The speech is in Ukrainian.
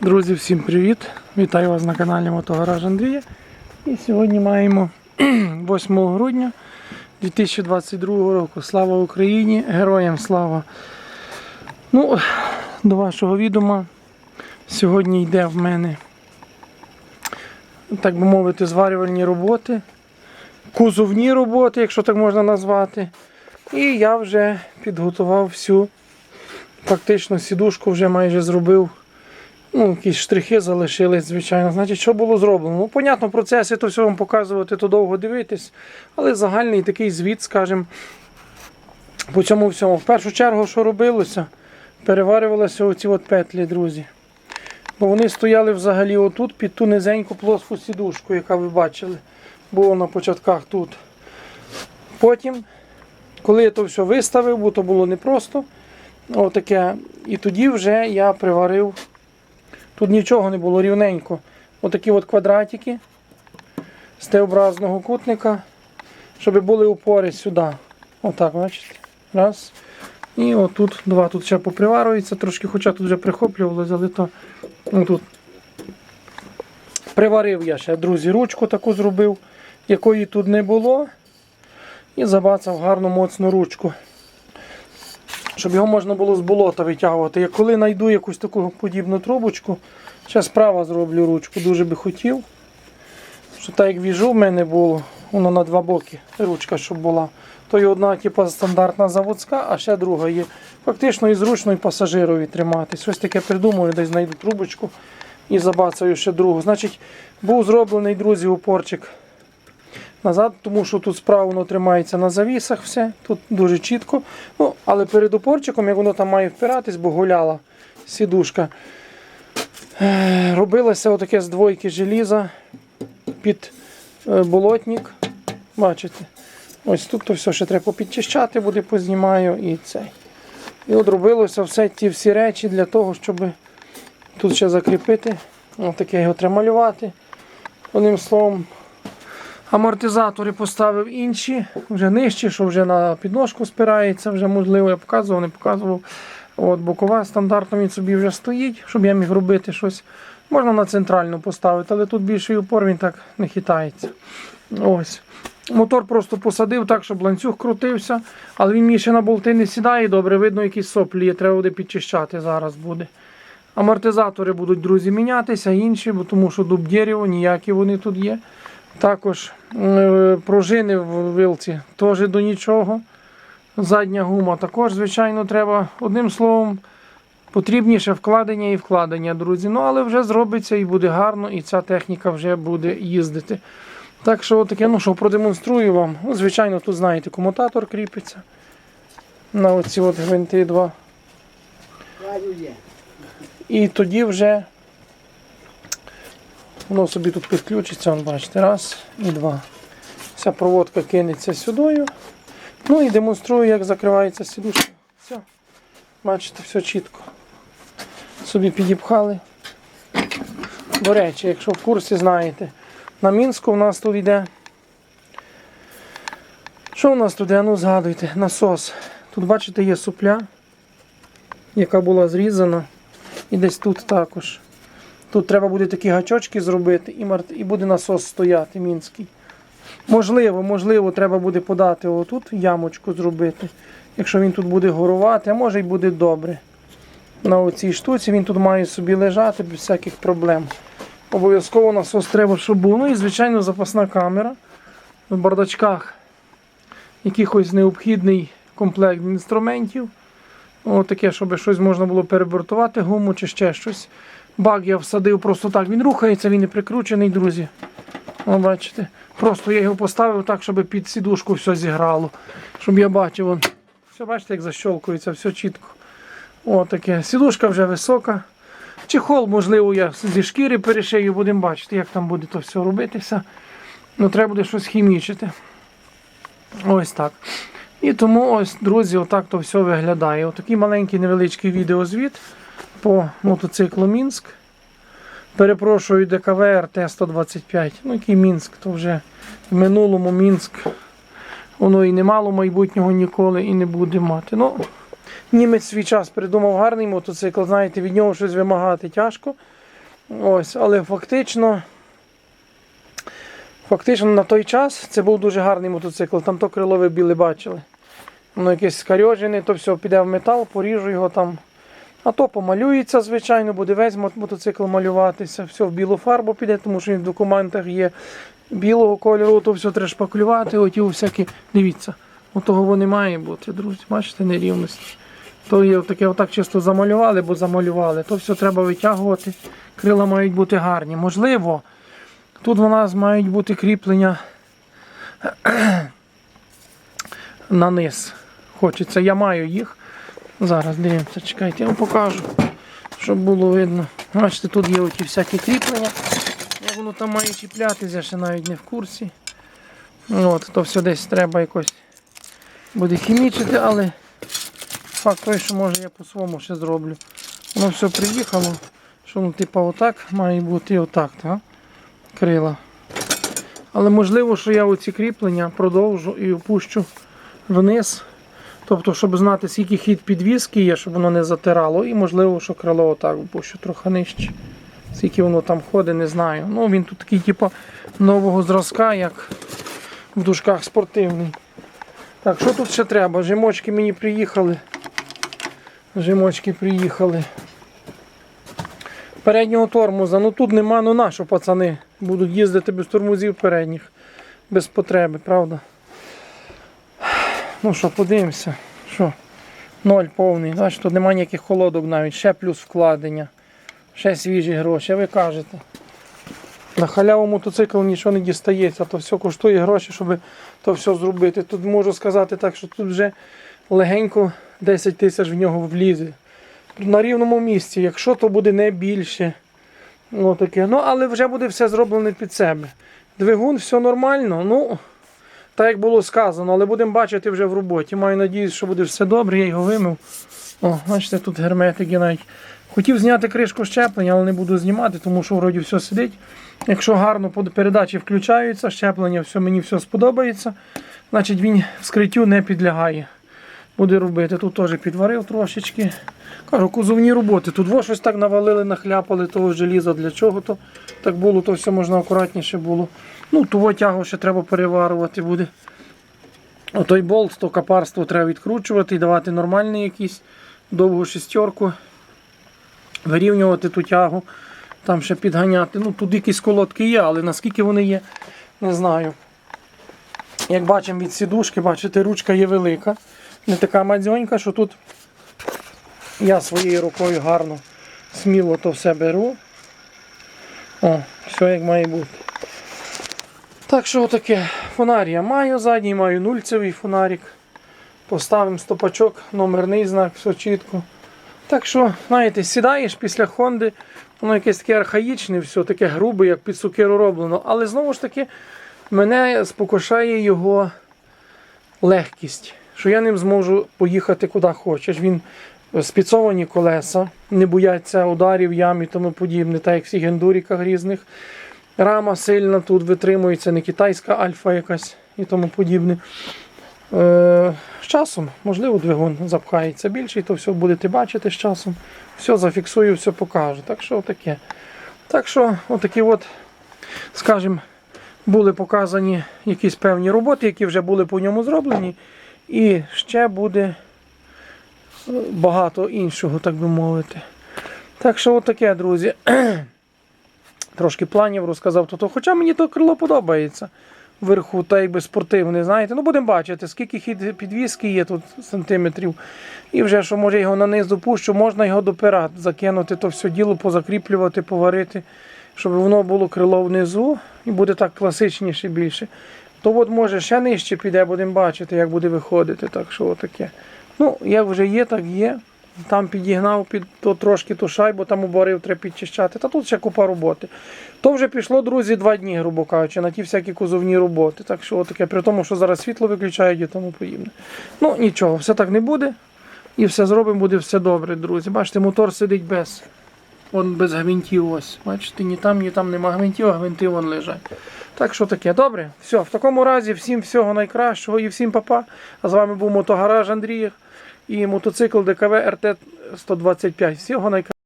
Друзі, всім привіт! Вітаю вас на каналі Мотогараж Андрія. І сьогодні маємо 8 грудня 2022 року. Слава Україні! Героям слава! Ну, до вашого відома, сьогодні йде в мене, так би мовити, зварювальні роботи, кузовні роботи, якщо так можна назвати. І я вже підготував всю, фактично сідушку вже майже зробив. Ну, якісь штрихи залишились, звичайно. Значить, що було зроблено? Ну, понятно, процеси то все вам показувати, то довго дивитись, але загальний такий звіт, скажімо, по цьому всьому. В першу чергу, що робилося, переварювалися оці от петлі, друзі. Бо вони стояли взагалі отут під ту низеньку плоску сідушку, яка ви бачили, було на початках тут. Потім, коли я то все виставив, бо то було непросто, отаке, і тоді вже я приварив. Тут нічого не було рівненько. Отакі от квадратики з Т-образного кутника, щоб були опори сюди. Отак, бачите? Раз. І отут два. Тут ще поприварюється трошки, хоча тут вже прихоплювалося, але то отут. Приварив я ще, друзі, ручку таку зробив, якої тут не було. І забацав гарну моцну ручку. Щоб його можна було з болота витягувати. Я коли знайду якусь таку подібну трубочку, ще справа зроблю ручку, дуже би хотів. Що так як віжу в мене було, воно на два боки, ручка, щоб була. То є одна типу, стандартна заводська, а ще друга є. Фактично і зручно і пасажирові тримати. Щось таке придумаю, десь знайду трубочку і забацаю ще другу. Значить, був зроблений, друзі, упорчик назад, тому що тут справа воно тримається на завісах, все, тут дуже чітко. Ну, Але перед опорчиком, як воно там має впиратись, бо гуляла сідушка, е, робилося отаке з двойки желіза під е, болотник. Бачите? Ось тут то все ще треба попідчищати, буде познімаю і цей. І от робилося все ті всі речі для того, щоб тут ще закріпити. Отаке його треба малювати. Одним словом, Амортизатори поставив інші, вже нижчі, що вже на підножку спирається, вже можливо, я показував, не показував. От Бокова стандартно він собі вже стоїть, щоб я міг робити щось. Можна на центральну поставити, але тут більший упор він так не хитається. Ось. Мотор просто посадив так, щоб ланцюг крутився, але він мені ще на болти не сідає, добре, видно, якісь соплі є, треба буде підчищати зараз буде. Амортизатори будуть, друзі, мінятися, інші, бо тому що дуб дерево, ніякі вони тут є. Також е, пружини в вилці теж до нічого. Задня гума також, звичайно, треба. Одним словом, потрібніше вкладення і вкладення, друзі. Ну, але вже зробиться і буде гарно, і ця техніка вже буде їздити. Так що таке, ну що, продемонструю вам. Ну, звичайно, тут, знаєте, комутатор кріпиться. На оці от гвинти два. І тоді вже Воно собі тут підключиться, вон, бачите, раз і два. Вся проводка кинеться сюди. Ну і демонструю, як закривається сідушка. Все. Бачите, все чітко. Собі підіпхали. До речі, якщо в курсі знаєте, на Мінську у нас тут йде. Що у нас тут йде? Ну згадуйте, насос. Тут, бачите, є супля, яка була зрізана. І десь тут також. Тут треба буде такі гачочки зробити і і буде насос стояти мінський. Можливо, можливо, треба буде подати отут ямочку зробити. Якщо він тут буде горувати, а може й буде добре. На оцій штуці він тут має собі лежати без всяких проблем. Обов'язково насос треба, щоб був. Ну і, звичайно, запасна камера. В бардачках якихось необхідний комплект інструментів. Отаке, щоб щось можна було перебортувати, гуму чи ще щось. Бак я всадив просто так. Він рухається, він не прикручений, друзі. О, бачите. Просто я його поставив так, щоб під сідушку все зіграло. Щоб я бачив. Вон. Все, бачите, як защолкується, все чітко. О. Сідушка вже висока. Чехол, можливо, я зі шкіри перешию, будемо бачити, як там буде то все робитися. Ну, треба буде щось хімічити. Ось так. І тому ось, друзі, отак то все виглядає. Отакий маленький невеличкий відеозвіт по мотоциклу Мінськ. Перепрошую ДКВР Т-125. Ну, який Мінськ, то вже в минулому Мінськ. Воно і не мало майбутнього ніколи і не буде мати. Ну, Німець свій час придумав гарний мотоцикл, знаєте, від нього щось вимагати тяжко. Ось, але фактично. Фактично на той час це був дуже гарний мотоцикл. Там то крило ви біле бачили. Воно якесь скарьожене, то все піде в метал, поріжу його там. А то помалюється, звичайно, буде весь мо- мотоцикл малюватися. Все в білу фарбу піде, тому що він в документах є білого кольору, то все треба шпаклювати, оті всякі. Дивіться, отого воно має бути, друзі. Бачите, нерівності. То є таке отак чисто замалювали, бо замалювали. То все треба витягувати. Крила мають бути гарні. Можливо, тут у нас мають бути кріплення на низ. Хочеться, я маю їх. Зараз дивимося, чекайте, я вам покажу, щоб було видно. Бачите, тут є оті всякі кріплення. Як воно там має чіплятися, я ще навіть не в курсі. От, то все десь треба якось буде хімічити, але факт той, що може я по-своєму ще зроблю. Воно все приїхало, що ну, типу отак має бути і отак, так? крила. Але можливо, що я оці кріплення продовжу і опущу вниз. Тобто, щоб знати, скільки хід підвіски є, щоб воно не затирало. І можливо, що крило отак опущу трохи нижче. Скільки воно там ходить, не знаю. Ну, він тут такий, типу, нового зразка, як в дужках спортивний. Так, що тут ще треба? Жимочки мені приїхали. Жимочки приїхали. Переднього тормоза. Ну тут нема, ну на що пацани будуть їздити без тормозів передніх. Без потреби, правда? Ну що, подивимося. Що? Ноль повний. Бачите, тут немає ніяких холодок навіть, ще плюс вкладення, ще свіжі гроші. Ви кажете. На халяву мотоцикл нічого не дістається, то все коштує гроші, щоб то все зробити. Тут можу сказати так, що тут вже легенько 10 тисяч в нього влізе. На рівному місці, якщо то буде не більше. Ну, таке. ну але вже буде все зроблене під себе. Двигун, все нормально. ну... Так як було сказано, але будемо бачити вже в роботі. Маю надію, що буде все добре, я його вимив. О, бачите, тут герметик є навіть. Хотів зняти кришку щеплення, але не буду знімати, тому що вроді все сидить. Якщо гарно передачі включаються, щеплення, все, мені все сподобається, значить він вскриттю не підлягає. Буде робити. Тут теж підварив трошечки. Кажу, кузовні роботи. Тут во щось так навалили, нахляпали того желіза. Для чого то так було, то все можна акуратніше було. Ну, того тягу ще треба переварувати буде. Отой болт, то капарство треба відкручувати і давати нормальний якийсь довгу шестерку. Вирівнювати ту тягу, там ще підганяти. Ну, тут якісь колодки є, але наскільки вони є, не знаю. Як бачимо від сідушки, бачите, ручка є велика. Не така мадзьонька, що тут я своєю рукою гарно, сміло то все беру. О, все як має бути. Так що таке, фонарь я маю задній, маю нульцевий фонарик. Поставимо стопачок, номерний знак, все чітко. Так що, знаєте, сідаєш після Хонди, воно якесь таке архаїчне, все таке грубе, як під сукеру роблено. Але знову ж таки, мене спокушає його легкість, що я ним зможу поїхати куди хочеш. Він спіцовані колеса, не бояться ударів, ям і тому подібне, так як всіх ендуріках різних. Рама сильна тут витримується, не китайська альфа якась і тому подібне. Е, з часом, можливо, двигун запхається більше, і то все будете бачити з часом. Все зафіксую, все покажу. Так що таке. Так що, отакі от, скажімо, були показані якісь певні роботи, які вже були по ньому зроблені. І ще буде е, багато іншого, так би мовити. Так що, отаке, друзі. Трошки планів розказав, то хоча мені то крило подобається. Вверху, та якби спортивне, знаєте. Ну, будемо бачити, скільки хід підвіски є тут сантиметрів. І вже що може його нанизу пущу, можна його допирати, закинути то все діло, позакріплювати, поварити, щоб воно було крило внизу і буде так класичніше більше. То от може ще нижче піде, будемо бачити, як буде виходити. Так що отаке. Ну, як вже є, так є. Там підігнав під то трошки ту шайбу, там оборив, треба підчищати. Та тут ще купа роботи. То вже пішло, друзі, два дні, грубо кажучи, на ті всякі кузовні роботи. Так що таке, при тому, що зараз світло виключають і тому подібне. Ну, нічого, все так не буде. І все зробимо, буде все добре, друзі. Бачите, мотор сидить без. Он без гвинтів ось. Бачите, ні там, ні там нема гвинтів, а гвинти вон лежать. Так що таке, добре. Все, в такому разі, всім всього найкращого і всім папа. А з вами був Мотогараж Андрій і мотоцикл ДКВ РТ 125. Всього найкращого.